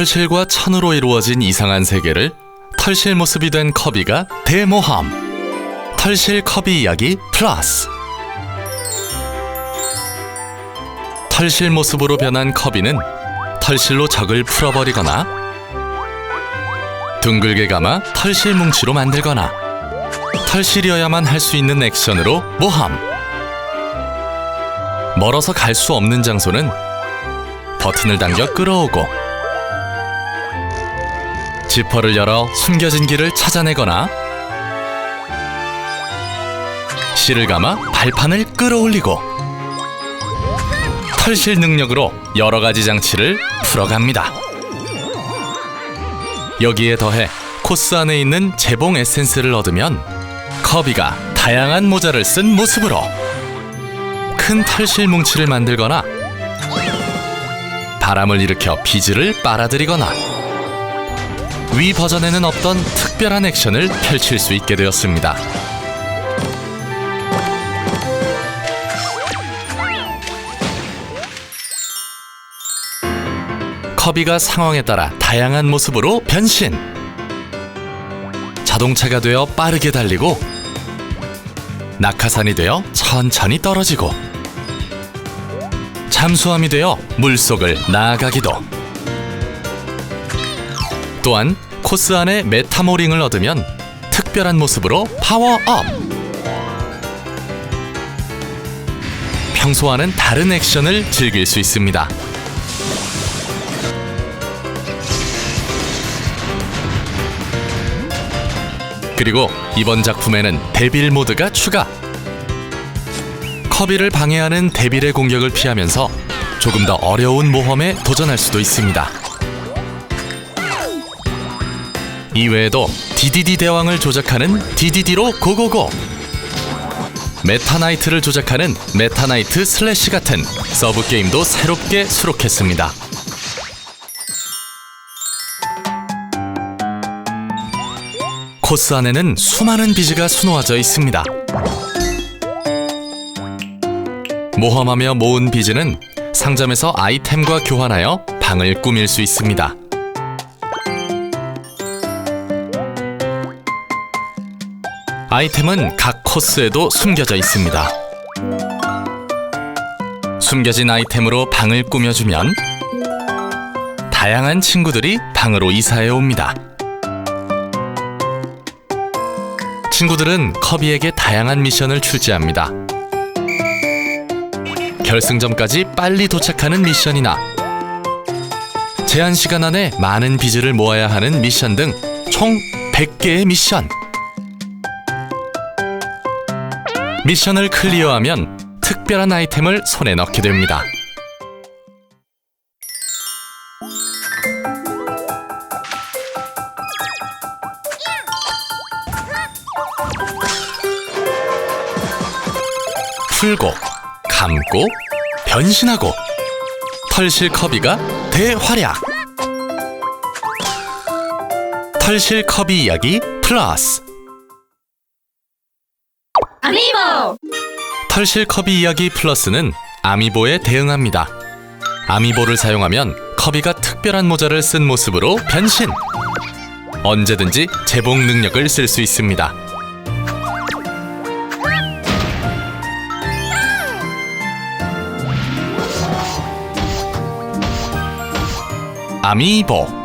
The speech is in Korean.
털실과 천으로 이루어진 이상한 세계를 털실 모습이 된 커비가 대모험 털실 커비 이야기 플러스. 털실 모습으로 변한 커비는 털실로 적을 풀어버리거나 둥글게 감아 털실 뭉치로 만들거나 털실이어야만 할 수 있는 액션으로 모험 멀어서 갈 수 없는 장소는 버튼을 당겨 끌어오고 지퍼를 열어 숨겨진 길을 찾아내거나 실을 감아 발판을 끌어올리고 털실 능력으로 여러 가지 장치를 풀어갑니다. 여기에 더해 코스 안에 있는 재봉 에센스를 얻으면 커비가 다양한 모자를 쓴 모습으로 큰 털실 뭉치를 만들거나 바람을 일으켜 비즈를 빨아들이거나 위 버전에는 없던 특별한 액션을 펼칠 수 있게 되었습니다. 커비가 상황에 따라 다양한 모습으로 변신. 자동차가 되어 빠르게 달리고 낙하산이 되어 천천히 떨어지고 잠수함이 되어 물속을 나아가기도 또한 코스 안에 메타모링을 얻으면 특별한 모습으로 파워업. 평소와는 다른 액션을 즐길 수 있습니다. 그리고 이번 작품에는 데빌 모드가 추가. 커비를 방해하는 데빌의 공격을 피하면서 조금 더 어려운 모험에 도전할 수도 있습니다. 이외에도 DDD 대왕을 조작하는 DDD로 고고고 메타나이트를 조작하는 메타나이트 슬래시 같은 서브 게임도 새롭게 수록했습니다. 코스 안에는 수많은 비즈가 수놓아져 있습니다. 모험하며 모은 비즈는 상점에서 아이템과 교환하여 방을 꾸밀 수 있습니다. 아이템은 각 코스에도 숨겨져 있습니다. 숨겨진 아이템으로 방을 꾸며주면 다양한 친구들이 방으로 이사해 옵니다. 친구들은 커비에게 다양한 미션을 출제합니다. 결승점까지 빨리 도착하는 미션이나 제한 시간 안에 많은 비즈를 모아야 하는 미션 등 총 100개의 미션. 미션을 클리어하면 특별한 아이템을 손에 넣게 됩니다. 풀고 감고 변신하고. 털실 커비가 대활약. 털실 커비 이야기 플러스 아미보! 털실 커비 이야기 플러스는 아미보에 대응합니다. 아미보를 사용하면 커비가 특별한 모자를 쓴 모습으로 변신. 언제든지 재봉 능력을 쓸 수 있습니다. 아미보